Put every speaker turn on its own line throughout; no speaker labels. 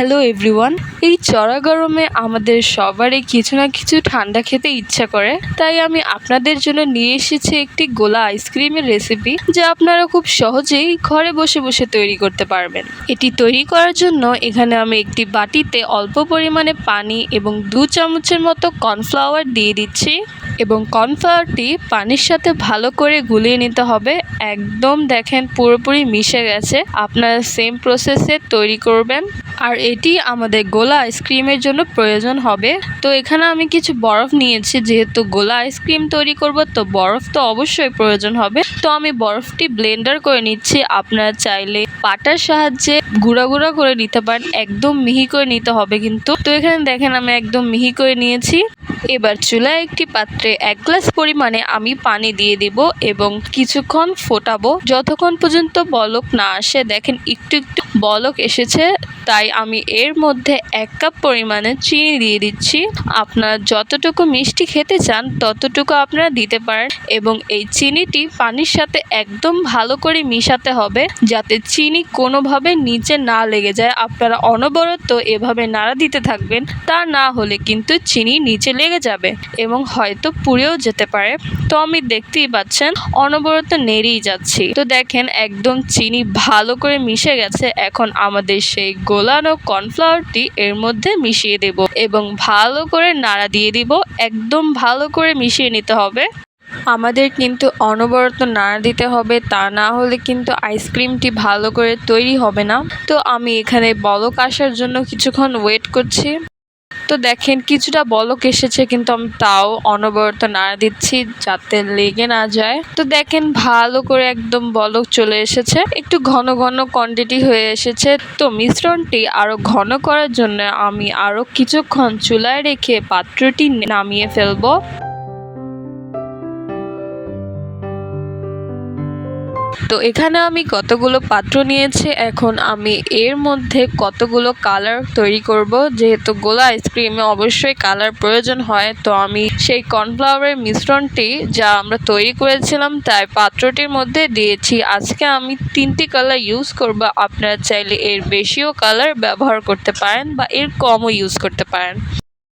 Hello everyone এই চড়া গরমে আমাদের সবারই কিছু না কিছু ঠান্ডা খেতে ইচ্ছা করে। তাই আমি আপনাদের জন্য নিয়ে এসেছি একটি গোলা আইসক্রিমের রেসিপি যা আপনারা খুব সহজেই ঘরে বসে বসে তৈরি করতে পারবেন। এটি তৈরি করার জন্য এখানে আমি একটি বাটিতে অল্প পরিমাণে পানি এবং দু চামচের মতো কর্নফ্লাওয়ার দিয়ে দিচ্ছি। এবং কর্নফ্লাওয়ারটি পানির সাথে ভালো করে গুলিয়ে নিতে হবে। একদম দেখেন পুরোপুরি মিশে গেছে। আপনারা সেম প্রসেসে তৈরি করবেন। আর এটি আমাদের গোলা আইসক্রিমের জন্য প্রয়োজন হবে। তো এখানে আমি কিছু বরফ নিয়েছি, যেহেতু গোলা আইসক্রিম তৈরি করব, তো বরফ তো অবশ্যই প্রয়োজন হবে। তো আমি বরফটি ব্লেন্ডার করে নিচ্ছি। আপনারা চাইলে পাটার সাহায্যে গুঁড়া গুঁড়া করে নিতে পারেন। একদম মিহি করে নিতে হবে কিন্তু। তো এখানে দেখেন আমি একদম মিহি করে নিয়েছি। এবার চুলায় একটি পাত্রে এক গ্লাস পরিমাণে আমি পানি দিয়ে দিব এবং কিছুক্ষণ ফোটাবো। যতক্ষণ পর্যন্ত বলক না আসে, দেখেন একটু একটু বলক এসেছে। তাই আমি এর মধ্যে এক কাপ পরিমাণে চিনি দিয়ে দিচ্ছি। আপনারা যতটুকু মিষ্টি খেতে চান, ততটুকু আপনারা দিতে পারেন এবং এই চিনিটি পানির সাথে একদম ভালো করে মিশাতে হবে যাতে চিনি কোনোভাবে নিচে না লেগে যায়। আপনারা অনবরত এভাবে নাড়া দিতে থাকবেন, তা না হলে কিন্তু চিনি নিচে লেগে যাবে এবং হয়তো পুড়েও যেতে পারে। তো আমি দেখতেই পাচ্ছেন, অনবরত নেড়েই যাচ্ছি। তো দেখেন, একদম চিনি ভালো করে মিশে গেছে। এখন আমাদের সেই গোলানো কর্নফ্লাওয়ারটি এর মধ্যে মিশিয়ে দেব এবং ভালো করে নাড়া দিয়ে দিব। একদম ভালো করে মিশিয়ে নিতে হবে। আমাদের কিন্তু অনবরত নাড়া দিতে হবে, তা না হলে কিন্তু আইসক্রিমটি ভালো করে তৈরি হবে না। তো আমি এখানে বলক আসার জন্য কিছুক্ষণ ওয়েট করছি। তো দেখেন, কিছুটা বলক এসেছে, কিন্তু আমি তাও অনবরত নাড়া দিচ্ছি যাতে লেগে না যায়। তো দেখেন, ভালো করে একদম বলক চলে এসেছে। একটু ঘন ঘন কোয়ান্টিটি হয়ে এসেছে। তো মিশ্রণটি আরও ঘন করার জন্য আমি আরও কিছুক্ষণ চুলায় রেখে পাত্রটি নামিয়ে ফেলব। তো এখানে আমি কতগুলো পাত্র নিয়েছি, এখন আমি এর মধ্যে কতগুলো কালার তৈরি করব। যেহেতু গোলা আইসক্রিমে অবশ্যই কালার প্রয়োজন হয়, তো আমি সেই কর্নফ্লাওয়ারের মিশ্রণটি যা আমরা তৈরি করেছিলাম, তাই পাত্রটির মধ্যে দিয়েছি। আজকে আমি তিনটি কালার ইউজ করব, আপনারা চাইলে এর বেশিও কালার ব্যবহার করতে পারেন বা এর কমও ইউজ করতে পারেন।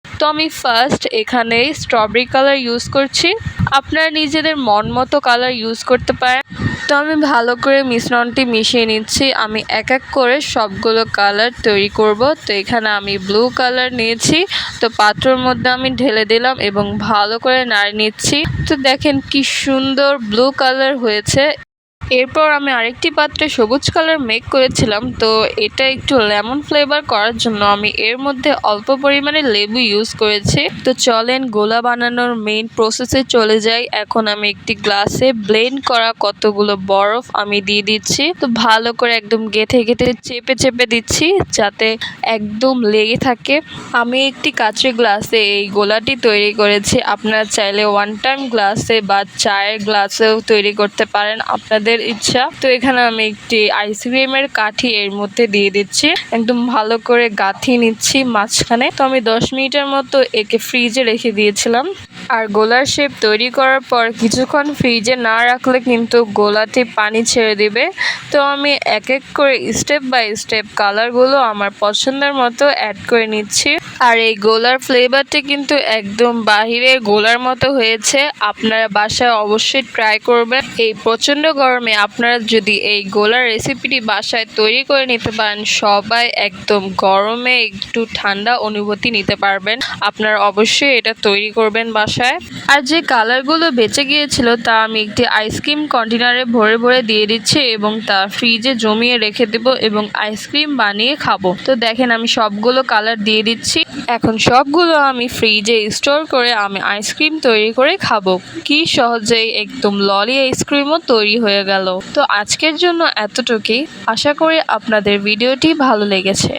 তো আমি ফার্স্ট এখানে স্ট্রবেরি কালার ইউজ করছি। আপনারা নিজেদের মন মতো কালার ইউজ করতে পারেন। তো আমি ভালো করে মিশ্রণটি মিশিয়ে নিচ্ছি। আমি এক এক করে সবগুলো কালার তৈরি করব। তো এখানে আমি ব্লু কালার নিয়েছি। তো পাত্রর মধ্যে আমি ঢেলে দিলাম এবং ভালো করে নাড়িয়ে নিচ্ছি। তো দেখেন কি সুন্দর ব্লু কালার হয়েছে। এরপর আমি আরেকটি পাত্রে সবুজ কালার মেক করেছিলাম, তো এটা একটু লেমন ফ্লেভার করার জন্য আমি এর মধ্যে অল্প পরিমাণে লেবু ইউজ করেছি। তো চলেন গোলা বানানোর মেইন প্রসেসে চলে যাই। এখন আমি একটি গ্লাসে ব্লেন্ড করা কতগুলো বরফ আমি দিয়ে দিচ্ছি। তো ভালো করে একদম গেথে গেথে চেপে চেপে দিচ্ছি যাতে একদম লেগে থাকে। আমি একটি কাঁচের গ্লাসে এই গোলাটি তৈরি করেছি। আপনারা চাইলে ওয়ান টাইম গ্লাসে বা চায়ের গ্লাসেও তৈরি করতে পারেন। আপনাদের ইচ্ছা। তো এখানে আমি একটি আইসক্রিমের কাঠি এর মধ্যে দিয়ে দিচ্ছি। একদম ভালো করে গাঁথি নিচ্ছি মাঝখানে। তো আমি দশ মিনিটের মতো একে ফ্রিজে রেখে দিয়েছিলাম। আর গোলার শেপ তৈরি করার পর কিছুক্ষণ ফ্রিজে না রাখলে কিন্তু গোলাটি পানি ছেড়ে দিবে। তো আমি এক এক করে স্টেপ বাই স্টেপ কালারগুলো আমার পছন্দের মতো অ্যাড করে নিচ্ছি। আর এই গোলার ফ্লেভারটি কিন্তু একদম বাহিরের গোলার মতো হয়েছে। আপনারা বাসায় অবশ্যই ট্রাই করবেন। এই প্রচণ্ড গরমে আপনারা যদি এই গোলার রেসিপিটি বাসায় তৈরি করে নিতে পারেন, সবাই একদম গরমে একটু ঠান্ডা অনুভূতি নিতে পারবেন। আপনারা অবশ্যই এটা তৈরি করবেন বাসায়। আর যে কালারগুলো বেঁচে গিয়েছিল, তা আমি একটি আইসক্রিম কন্টেনারে ভরে ভরে দিয়ে দিচ্ছি এবং তা ফ্রিজে জমিয়ে রেখে দেবো এবং আইসক্রিম বানিয়ে খাব। তো দেখেন, আমি সবগুলো কালার দিয়ে দিচ্ছি। এখন সবগুলো আমি ফ্রিজে স্টোর করে আমি আইসক্রিম তৈরি করে খাব। কি সহজেই একদম ললি আইসক্রিমও তৈরি হয়ে গেল। তো আজকের জন্য এতটুকুই। আশা করি আপনাদের ভিডিওটি ভালো লেগেছে।